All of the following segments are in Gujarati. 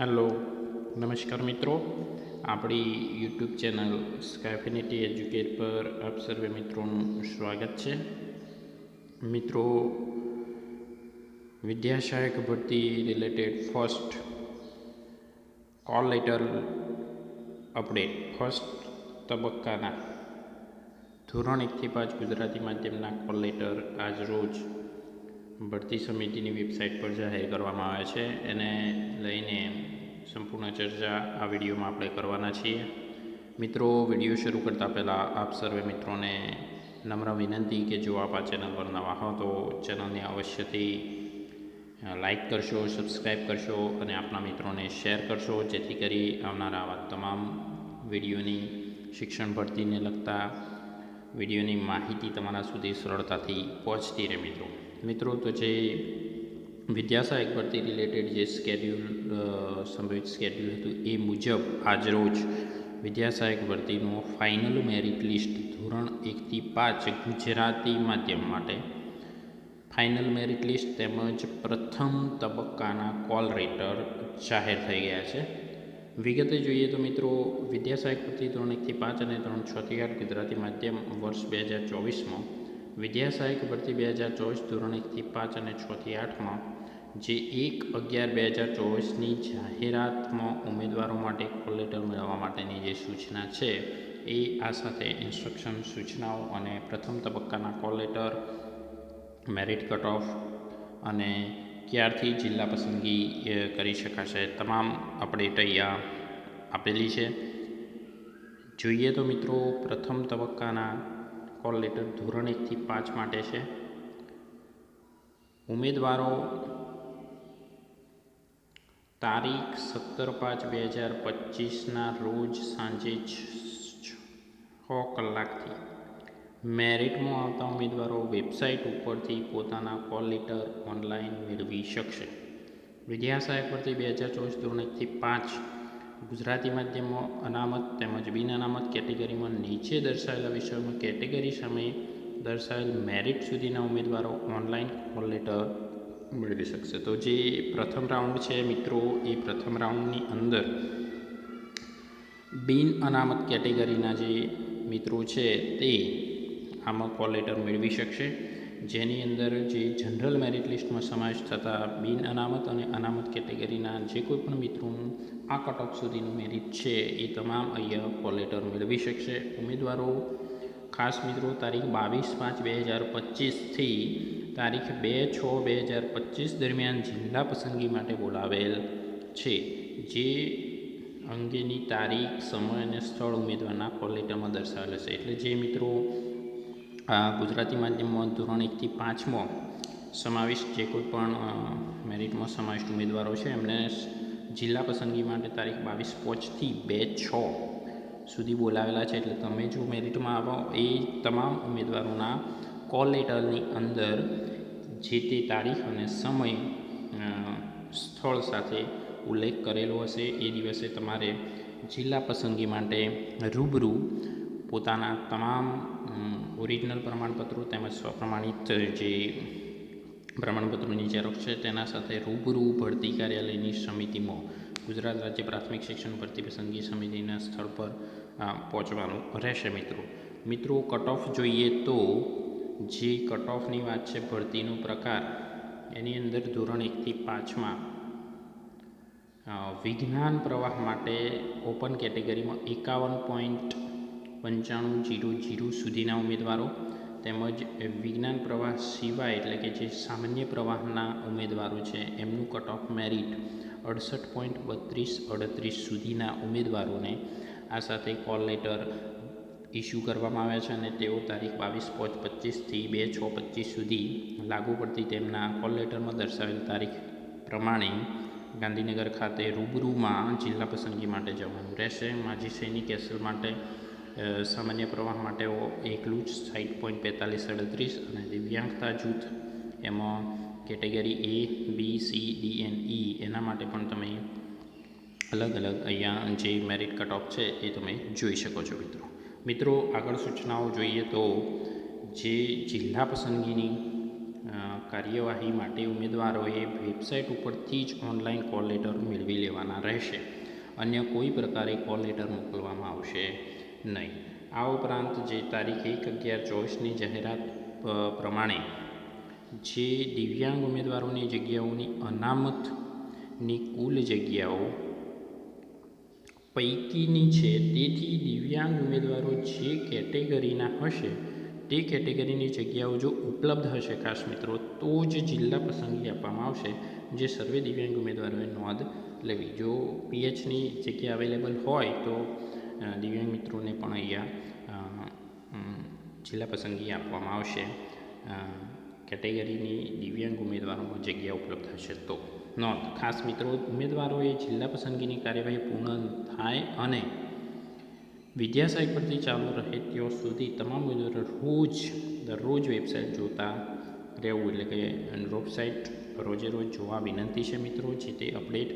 હેલો, નમસ્કાર મિત્રો. આપણી યુટ્યુબ ચેનલ સ્કાયફિનિટી એજ્યુકેટ પર આપ સર્વે મિત્રોનું સ્વાગત છે. મિત્રો વિદ્યા સહાયક ભરતી related first call letter update first તબક્કાના ધોરણ એકથી પાંચ ગુજરાતી માધ્યમના કોલ લેટર આજ રોજ ભરતી સમિતિની વેબસાઇટ પર જાહેર કરવામાં આવે છે. એને લઈને સંપૂર્ણ ચર્ચા આ વિડીયોમાં આપણે કરવાના છીએ. મિત્રો, વીડિયો શરૂ કરતાં પહેલાં આપ સર્વે મિત્રોને નમ્ર વિનંતી કે જો આપ આ ચેનલ પર નવા હો તો ચેનલને અવશ્યથી લાઈક કરશો સબસ્ક્રાઈબ કરશો અને આપના મિત્રોને શેર કરશો, જેથી કરી આવનારા આવા તમામ વિડીયોની શિક્ષણ ભરતીને લગતા વિડીયોની માહિતી તમારા સુધી સરળતાથી પહોંચતી રહે મિત્રો. મિત્રો, તો જે વિદ્યા સહાયક ભરતી રિલેટેડ જે સ્કેડ્યુલ સંભવિત સ્કેડ્યુલ હતું, એ મુજબ આજરોજ વિદ્યા ભરતીનો ફાઇનલ મેરિટ લિસ્ટ ધોરણ એકથી પાંચ ગુજરાતી માધ્યમ માટે ફાઇનલ મેરિટ લિસ્ટ તેમજ પ્રથમ તબક્કાના કોલ રેટર જાહેર થઈ ગયા છે. વિગતે જોઈએ તો મિત્રો વિદ્યા સહાયક ભરતી ધોરણ એકથી પાંચ અને ધોરણ છથી આઠ ગુજરાતી માધ્યમ વર્ષ બે હજાર ચોવીસમાં વિદ્યા સહાયક ભરતી બે હજાર ચોવીસ ધોરણ એકથી પાંચ અને છથી આઠમાં જે એક અગિયાર બે હજાર ચોવીસની જાહેરાતમાં ઉમેદવારો માટે કોલ લેટર મેળવવા માટેની જે સૂચના છે, એ આ સાથે ઇન્સ્ટ્રક્શન સૂચનાઓ અને પ્રથમ તબક્કાના call letter merit cut off અને ક્યારથી જિલ્લા પસંદગી કરી શકાશે તમામ અપડેટ અહીંયા આપેલી છે. જોઈએ તો મિત્રો, પ્રથમ તબક્કાના કોલ લેટર ધોરણ એકથી પાંચ માટે છે. ઉમેદવારો તારીખ સત્તર પાંચ બે હજાર પચીસના રોજ સાંજે છ કલાકથી. મેરિટમાં આવતા ઉમેદવારો વેબસાઇટ ઉપરથી પોતાના કોલ લેટર ઓનલાઈન મેળવી શકશે. વિદ્યા સહાયક પરથી બે હજાર ચોવીસ ધોરણ એકથી પાંચ ગુજરાતી માધ્યમમાં અનામત તેમજ બિન અનામત કેટેગરીમાં નીચે દર્શાવેલા વિષયોમાં કેટેગરી સામે દર્શાવેલ મેરિટ સુધીના ઉમેદવારો ઓનલાઈન કોલ લેટર મેળવી શકશે. તો જે પ્રથમ રાઉન્ડ છે મિત્રો, એ પ્રથમ રાઉન્ડની અંદર બિન અનામત કેટેગરીના જે મિત્રો છે તે આમાં કોલ લેટર મેળવી શકશે. જેની અંદર જે જનરલ મેરિટ લિસ્ટમાં સમાવેશ થતા બિન અનામત અને અનામત કેટેગરીના જે કોઈ પણ મિત્રોનું આ કટઓફ સુધીનું મેરિટ છે, એ તમામ અહીંયા કોલેટર મેળવી શકશે. ઉમેદવારો, ખાસ મિત્રો, તારીખ બાવીસ પાંચ બે હજાર પચીસથી તારીખ બે છ બે હજાર પચીસ દરમિયાન જિલ્લા પસંદગી માટે બોલાવેલ છે. જે અંગેની તારીખ, સમય અને સ્થળ ઉમેદવારના કોલેટરમાં દર્શાવેલ છે એટલે જે મિત્રો ગુજરાતી માધ્યમમાં ધોરણ એકથી પાંચમો સમાવિષ્ટ જે કોઈ પણ મેરિટમાં સમાવિષ્ટ ઉમેદવારો છે, એમને જિલ્લા પસંદગી માટે તારીખ બાવીસ પાંચથી બે છ સુધી બોલાવેલા છે. એટલે તમે જો મેરિટમાં આવો, એ તમામ ઉમેદવારોના કોલ લેટરની અંદર જે તે તારીખ અને સમય સ્થળ સાથે ઉલ્લેખ કરેલો હશે. એ દિવસે તમારે જિલ્લા પસંદગી માટે રૂબરૂ પોતાના તમામ ઓરિજિનલ પ્રમાણપત્રો તેમજ સ્વપ્રમાણિત જે પ્રમાણપત્રોની ઝેરોક્ષ છે તેના સાથે રૂબરૂ ભરતી કાર્યાલયની સમિતિમાં ગુજરાત રાજ્ય પ્રાથમિક શિક્ષણ ભરતી પસંદગી સમિતિના સ્થળ પર પહોંચવાનું રહેશે મિત્રો. મિત્રો કટ જોઈએ તો જે કટ ઓફની વાત છે ભરતીનો પ્રકાર, એની અંદર ધોરણ એકથી પાંચમાં વિજ્ઞાન પ્રવાહ માટે ઓપન કેટેગરીમાં એકાવન પોઈન્ટ પંચાણું જીરો જીરો સુધીના ઉમેદવારો તેમજ વિજ્ઞાન પ્રવાહ સિવાય એટલે કે જે સામાન્ય પ્રવાહના ઉમેદવારો છે, એમનું કટ ઓફ મેરિટ અડસઠ પોઈન્ટ બત્રીસ અડત્રીસ સુધીના ઉમેદવારોને આ સાથે કોલ લેટર ઇસ્યુ કરવામાં આવ્યા છે અને તેઓ તારીખ બાવીસ, પાંચ પચીસથી બે, છ, પચીસ સુધી લાગુ પડતી તેમના કોલ લેટરમાં દર્શાવેલ તારીખ પ્રમાણે ગાંધીનગર ખાતે રૂબરૂમાં જિલ્લા પસંદગી માટે જવાનું રહેશે. માજી સૈનિક એસએલ માટે સામાન્ય પ્રવાહ માટે એકલું જ સાઠ પોઈન્ટ બેતાલીસ અડત્રીસ અને દિવ્યાંગતા જૂથ, એમાં category A, B, C, D, N, E, એના માટે પણ તમે અલગ અલગ અહીંયા જે મેરિટ કટ ઓફ છે એ તમે જોઈ શકો છો મિત્રો. મિત્રો, આગળ સૂચનાઓ જોઈએ તો જે જિલ્લા પસંદગીની કાર્યવાહી માટે ઉમેદવારોએ વેબસાઇટ ઉપરથી જ ઓનલાઈન કોલ લેટર મેળવી લેવાના રહેશે. અન્ય કોઈ પ્રકારે કોલ લેટર મોકલવામાં આવશે નહીં. આ ઉપરાંત જે તારીખ એક અગિયાર ચોવીસની જાહેરાત પ્રમાણે જે દિવ્યાંગ ઉમેદવારોની જગ્યાઓની અનામતની કુલ જગ્યાઓ પૈકીની છે, તેથી દિવ્યાંગ ઉમેદવારો જે કેટેગરીના હશે, તે કેટેગરીની જગ્યાઓ જો ઉપલબ્ધ હશે ખાસ મિત્રો, તો જ જિલ્લા પસંદગી આપવામાં આવશે. જે સર્વે દિવ્યાંગ ઉમેદવારોએ નોંધ લેવી. જો પીએચની જગ્યા અવેલેબલ હોય તો દિવ્યાંગ મિત્રોને પણ અહીંયા જિલ્લા પસંદગી આપવામાં આવશે. કેટેગરીની દિવ્યાંગ ઉમેદવારોમાં જગ્યા ઉપલબ્ધ હશે તો. નોંધ, ખાસ મિત્રો, ઉમેદવારોએ જિલ્લા પસંદગીની કાર્યવાહી પૂર્ણ થાય અને વિદ્યાસાહેબ પરથી ચાલુ રહે ત્યાં સુધી તમામ ઉમેદવારો રોજ, દરરોજ વેબસાઇટ જોતા રહેવું એટલે કે વેબસાઇટ રોજે રોજ જોવા વિનંતી છે મિત્રો, જે તે અપડેટ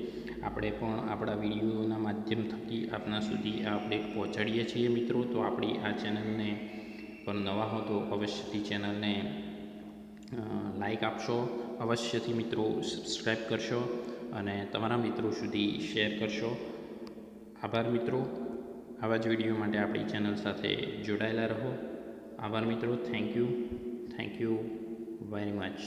આપણે પણ આપણા વિડીયોના માધ્યમ થકી આપના સુધી આ અપડેટ પહોંચાડીએ છીએ મિત્રો. તો આપણી આ ચેનલને પર નવા હો તો અવશ્યથી ચેનલને લાઈક આપશો, અવશ્યથી મિત્રો સબસ્ક્રાઈબ કરશો અને તમારા મિત્રો સુધી શેર કરશો. આભાર મિત્રો. આવા જ વીડિયો માટે આપણી ચેનલ સાથે જોડાયેલા રહો. આભાર મિત્રો. Thank you thank you very much